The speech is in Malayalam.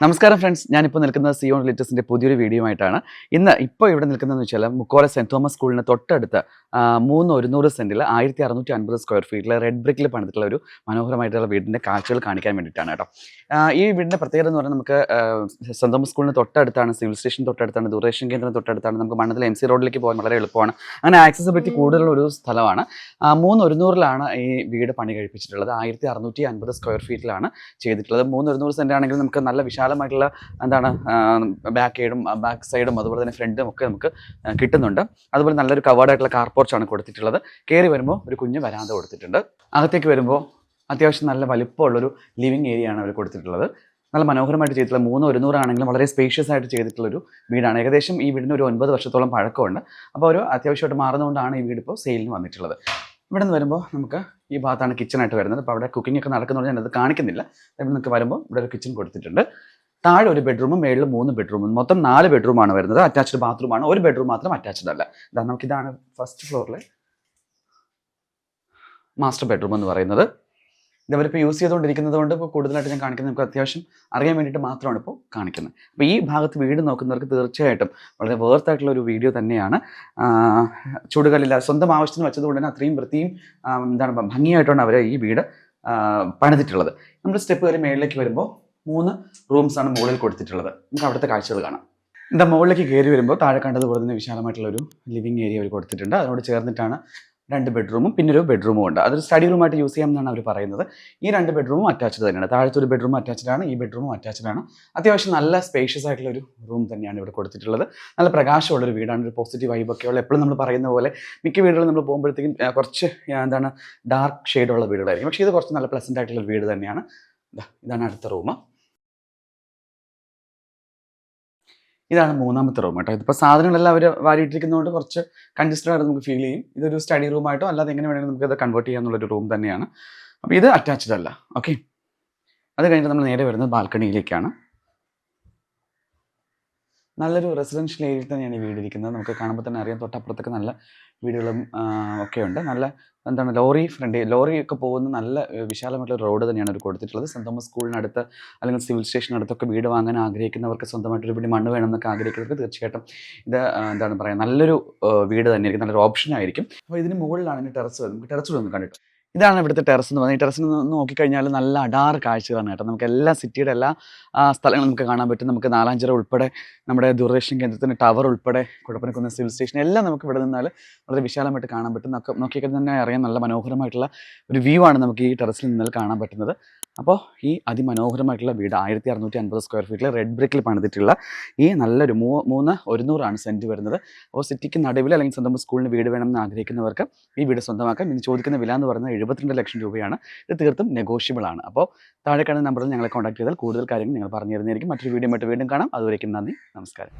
നമസ്കാരം ഫ്രണ്ട്സ്. ഞാനിപ്പോൾ നിൽക്കുന്നത് സിയോൺ ലിറ്റസിന്റെ പുതിയൊരു വീഡിയോ ആയിട്ടാണ്. ഇന്ന് ഇപ്പോൾ ഇവിടെ നിൽക്കുന്നതെന്ന് വെച്ചാൽ മുക്കോല സെന്റ് തോമസ് സ്കൂളിന് തൊട്ടടുത്ത് മൂന്ന് ഒരുന്നൂറ് സെന്റിൽ ആയിരത്തി അറുന്നൂറ്റി അൻപത് സ്ക്വയർ ഫീറ്റിൽ റെഡ് ബ്രിക്കിൽ പണിതിട്ടുള്ള ഒരു മനോഹരമായിട്ടുള്ള വീടിന്റെ കാഴ്ചകൾ കാണിക്കാൻ വേണ്ടിയിട്ടാണ് കേട്ടോ. ഈ വീടിന്റെ പ്രത്യേകത എന്ന് പറഞ്ഞാൽ നമുക്ക് സെന്റ് തോമസ് സ്കൂളിന് തൊട്ടടുത്താണ് സിവിൽ സ്റ്റേഷൻ തൊട്ടടുത്താണ് ദൂരേഷൻ കേന്ദ്രം തൊട്ടടുത്താണ് നമുക്ക് മണ്ണത്തിൽ എം സി റോഡിലേക്ക് പോകാൻ വളരെ എളുപ്പമാണ്. അങ്ങനെ ആക്സസിബിലിറ്റി കൂടുതലുള്ള ഒരു സ്ഥലമാണ്. മൂന്ന് ഒരുന്നൂറിലാണ് ഈ വീട് പണി കഴിപ്പിച്ചിട്ടുള്ളത്. ആയിരത്തി അറുന്നൂറ്റി അൻപത് സ്ക്വയർ ഫീറ്റിലാണ് ചെയ്തിട്ടുള്ളത്. മൂന്ന് ഒരുന്നൂറ് സെന്റ് ആണെങ്കിൽ നമുക്ക് നല്ല വിശാലമായിട്ടുള്ള എന്താണ് ബാക്ക് സൈഡും ബാക്ക് സൈഡും അതുപോലെ തന്നെ ഫ്രണ്ടും ഒക്കെ നമുക്ക് കിട്ടുന്നുണ്ട്. അതുപോലെ നല്ലൊരു കവേർഡായിട്ടുള്ള കാർ പോർച്ചാണ് കൊടുത്തിട്ടുള്ളത്. കയറി വരുമ്പോൾ ഒരു കുഞ്ഞ് വരാന്ത കൊടുത്തിട്ടുണ്ട്. അകത്തേക്ക് വരുമ്പോൾ അത്യാവശ്യം നല്ല വലിപ്പമുള്ളൊരു ലിവിങ് ഏരിയ ആണ് അവർ കൊടുത്തിട്ടുള്ളത്. നല്ല മനോഹരമായിട്ട് ചെയ്തിട്ടുള്ള മൂന്ന് ഒരുന്നൂറാണെങ്കിലും വളരെ സ്പേഷ്യസ് ആയിട്ട് ചെയ്തിട്ടുള്ളൊരു വീടാണ്. ഏകദേശം ഈ വീടിന് ഒരു ഒൻപത് വർഷത്തോളം പഴക്കമുണ്ട്. അപ്പോൾ ഒരു അത്യാവശ്യമായിട്ട് മാറുന്നതുകൊണ്ടാണ് ഈ വീട് ഇപ്പോൾ സെയിലിന് വന്നിട്ടുള്ളത്. ഇവിടെ നിന്ന് വരുമ്പോൾ നമുക്ക് ഈ ഭാഗത്താണ് കിച്ചണായിട്ട് വരുന്നത്. അപ്പോൾ അവിടെ കുക്കിംഗ് ഒക്കെ നടക്കുന്നതുകൊണ്ട് ഞാനത് കാണിക്കുന്നില്ല. ഇവിടെ നിങ്ങൾക്ക് വരുമ്പോൾ ഇവിടെ ഒരു കിച്ചൺ കൊടുത്തിട്ടുണ്ട്. താഴെ ഒരു ബെഡ്റൂമും മേളിൽ മൂന്ന് ബെഡ്റൂമും മൊത്തം നാല് ബെഡ്റൂമാണ് വരുന്നത്. അറ്റാച്ച്ഡ് ബാത്റൂമാണ് ഒരു ബെഡ്റൂം മാത്രം അറ്റാച്ച്ഡ് അല്ല. ഇതാ നമുക്കിതാണ് ഫസ്റ്റ് ഫ്ലോറിലെ മാസ്റ്റർ ബെഡ്റൂം എന്ന് പറയുന്നത്. ഇതവരിപ്പോൾ യൂസ് ചെയ്തുകൊണ്ടിരിക്കുന്നത് കൊണ്ട് ഇപ്പോൾ കൂടുതലായിട്ട് ഞാൻ കാണിക്കുന്നത് നമുക്ക് അത്യാവശ്യം അറിയാൻ വേണ്ടിയിട്ട് മാത്രമാണ് ഇപ്പോൾ കാണിക്കുന്നത്. അപ്പോൾ ഈ ഭാഗത്ത് വീട് നോക്കുന്നവർക്ക് തീർച്ചയായിട്ടും വളരെ വേർത്തായിട്ടുള്ള ഒരു വീഡിയോ തന്നെയാണ്. ചൂടുകളില്ല സ്വന്തം ആവശ്യത്തിന് വെച്ചതുകൊണ്ട് തന്നെ അത്രയും വൃത്തിയും എന്താണ് ഭംഗിയായിട്ടാണ് അവർ ഈ വീട് പണിതിട്ടുള്ളത്. നമ്മൾ സ്റ്റെപ്പ് കയറി മേളിലേക്ക് വരുമ്പോൾ മൂന്ന് റൂംസാണ് മുകളിൽ കൊടുത്തിട്ടുള്ളത്. നമുക്ക് അവിടുത്തെ കാഴ്ചകൾ കാണാം. എന്താ മുകളിലേക്ക് കയറി വരുമ്പോൾ താഴെ കണ്ടതുപോലെ തന്നെ വിശാലമായിട്ടുള്ള ഒരു ലിവിങ് ഏരിയ അവർ കൊടുത്തിട്ടുണ്ട്. അതിനോട് ചേർന്നിട്ടാണ് രണ്ട് ബെഡ്റൂമും പിന്നെ ഒരു ബെഡ്റൂമും ഉണ്ട്. അതൊരു സ്റ്റഡി റൂമായിട്ട് യൂസ് ചെയ്യാം എന്നാണ് അവർ പറയുന്നത്. ഈ രണ്ട് ബെഡ്റൂമും അറ്റാച്ച്ഡ് തന്നെയാണ്. താഴത്തെ ഒരു ബെഡ്റൂം അറ്റാച്ച്ഡ് ആണ് ഈ ബെഡ്റൂമും അറ്റാച്ച്ഡ് ആണ്. അത്യാവശ്യം നല്ല സ്പേഷ്യസ് ആയിട്ടുള്ള ഒരു റൂം തന്നെയാണ് ഇവിടെ കൊടുത്തിട്ടുള്ളത്. നല്ല പ്രകാശമുള്ള ഒരു വീടാണ്. ഒരു പോസിറ്റീവ് വൈബ് ഒക്കെ ഉള്ള എപ്പോഴും നമ്മൾ പറയുന്ന പോലെ മിക്ക വീടുകളും നമ്മൾ പോകുമ്പോഴത്തേക്കും കുറച്ച് എന്താണ് ഡാർക്ക് ഷെയ്ഡുള്ള വീടുകളായിരിക്കും. പക്ഷേ ഇത് കുറച്ച് നല്ല പ്ലസന്റ് ആയിട്ടുള്ള വീട് തന്നെയാണ്. ഇതാണ് അടുത്ത റൂം ഇതാണ് മൂന്നാമത്തെ റൂം കേട്ടോ. ഇതിപ്പോൾ സാധനങ്ങളെല്ലാം അവർ വാരിയിട്ടിരിക്കുന്നതുകൊണ്ട് കുറച്ച് കൺജസ്റ്റഡ് ആയിട്ട് നമുക്ക് ഫീൽ ചെയ്യും. ഇതൊരു സ്റ്റഡി റൂമായിട്ടോ അല്ലാതെ എങ്ങനെ വേണമെങ്കിലും നമുക്ക് ഇത് കൺവേർട്ട് ചെയ്യാന്നുള്ളൊരു റൂം തന്നെയാണ്. അപ്പോൾ ഇത് അറ്റാച്ച്ഡ് അല്ല. ഓക്കെ അത് കഴിഞ്ഞിട്ട് നമ്മൾ നേരെ വരുന്നത് ബാൽക്കണിയിലേക്കാണ്. നല്ലൊരു റെസിഡൻഷ്യൽ ഏരിയയിൽ തന്നെയാണ് ഈ വീട് ഇരിക്കുന്നത്. നമുക്ക് കാണുമ്പോൾ തന്നെ അറിയാം തൊട്ടപ്പുറത്തൊക്കെ നല്ല വീടുകളും ഒക്കെ ഉണ്ട്. നല്ല എന്താണ് ലോറി ഫ്രണ്ട് ലോറി ഒക്കെ പോകുന്ന നല്ല വിശാലമായിട്ടുള്ള റോഡ് തന്നെയാണ് അവർ കൊടുത്തിട്ടുള്ളത്. സെന്റ് തോമസ് സ്കൂളിനടുത്ത് അല്ലെങ്കിൽ സിവിൽ സ്റ്റേഷനടുത്തൊക്കെ വീട് വാങ്ങാൻ ആഗ്രഹിക്കുന്നവർക്ക് സ്വന്തമായിട്ട് പിടി മണ്ണ് വേണമെന്നൊക്കെ ആഗ്രഹിക്കുന്നവർക്ക് തീർച്ചയായിട്ടും ഇത് എന്താണ് പറയുക നല്ലൊരു വീട് തന്നെയായിരിക്കും. നല്ലൊരു ഓപ്ഷൻ ആയിരിക്കും. അപ്പോൾ ഇതിന് മുകളിലാണ് ഇനി ടെറസ് നമുക്ക് ടെറസ് ഒന്ന് കണ്ടിട്ട് ഇതാണ് ഇവിടുത്തെ ടെറസ് എന്ന് പറയുന്നത്. ഈ ടെറസിൽ നിന്ന് നോക്കിക്കഴിഞ്ഞാൽ നല്ല അടാർ കാഴ്ചകളാണ് കേട്ടോ. നമുക്ക് എല്ലാ സിറ്റിയുടെ എല്ലാ സ്ഥലങ്ങളും നമുക്ക് കാണാൻ പറ്റും. നമുക്ക് നാലാഞ്ചിറ ഉൾപ്പെടെ നമ്മുടെ ദൂരദർശൻ കേന്ദ്രത്തിന്റെ ടവർ ഉൾപ്പെടെ കുഴപ്പനക്കുന്ന സിവിൽ സ്റ്റേഷൻ എല്ലാം നമുക്ക് ഇവിടെ നിന്നാൽ വളരെ വിശാലമായിട്ട് കാണാൻ പറ്റും. നമുക്ക് നോക്കിയാൽ തന്നെ അറിയാൻ നല്ല മനോഹരമായിട്ടുള്ള ഒരു വ്യൂ ആണ് നമുക്ക് ഈ ടെറസിൽ നിന്നാൽ കാണാൻ പറ്റുന്നത്. അപ്പോൾ ഈ അതിമനോഹരമായിട്ടുള്ള വീട് ആയിരത്തി അറുന്നൂറ്റി അൻപത് സ്ക്വയർ ഫീറ്റിൽ റെഡ് ബ്രിക്കിൽ പണിതിട്ടുള്ള ഈ നല്ലൊരു മൂ മൂന്ന് ഒരുന്നൂറാണ് സെന്റ് വരുന്നത്. അപ്പോൾ സിറ്റിക്ക് നടുവിൽ അല്ലെങ്കിൽ സ്വന്തം സ്കൂളിന് വീട് വേണമെന്ന് ആഗ്രഹിക്കുന്നവർക്ക് ഈ വീട് സ്വന്തമാക്കാം. ഇന്ന് ചോദിക്കുന്ന വില എന്ന് പറയുന്നത് എഴുപത്തിരണ്ട് ലക്ഷം രൂപയാണ്. ഇത് തീർത്തും നെഗോഷ്യബിൾ ആണ്. അപ്പോൾ താഴെ കാണുന്ന നമ്പറിൽ ഞങ്ങളെ കോൺടാക്ട് ചെയ്താൽ കൂടുതൽ കാര്യങ്ങൾ ഞങ്ങൾ പറഞ്ഞു തരുന്നതായിരിക്കും. മറ്റൊരു വീഡിയോ വീണ്ടും കാണാം. അതുവരേക്കും നന്ദി. നമസ്കാരം.